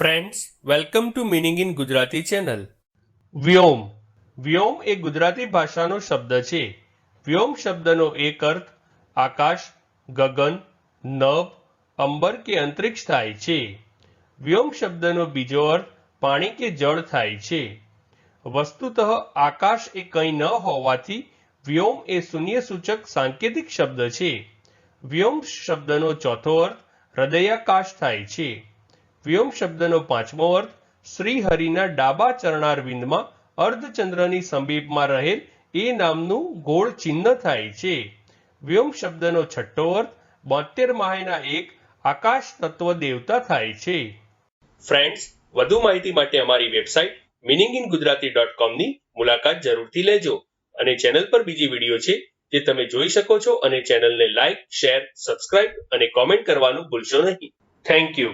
Friends welcome to meaning in Gujarati channel Vyom Vyom એ ગુજરાતી ભાષાનો શબ્દ છે. વ્યોમ શબ્દનો એક અર્થ આકાશ, ગગન, નભ, અંબર કે અંતરિક્ષ થાય છે. વ્યોમ શબ્દનો બીજો અર્થ પાણી કે જળ થાય છે. વસ્તુતઃ આકાશ એ કંઈ ન હોવાથી વ્યોમ એ શૂન્ય સૂચક સાંકેતિક શબ્દ છે. વ્યોમ શબ્દનો ચોથો અર્થ હૃદયાકાશ થાય છે. વ્યોમ શબ્દનો પાંચમો અર્થ, શ્રીહરિના ડાબા ચરણારવિંદમાં અર્ધચંદ્રની સમીપમાં રહેલ એ નામનું ગોળ ચિહ્ન થાય છે. વ્યોમ શબ્દનો છઠ્ઠો અર્થ, બોતેર માહેના એક આકાશ તત્વ દેવતા થાય છે. ફ્રેન્ડ્સ, વધુ માહિતી માટે અમારી website meaning in Gujarati dot કોમની મુલાકાત જરૂરથી લેજો અને ચેનલ પર બીજી વીડિયો છે જે તમે જોઈ શકો છો અને ચેનલને લાઇક, શેર, સબસ્ક્રાઇબ અને કોમેન્ટ કરવાનું ભૂલશો નહીં. Thank you.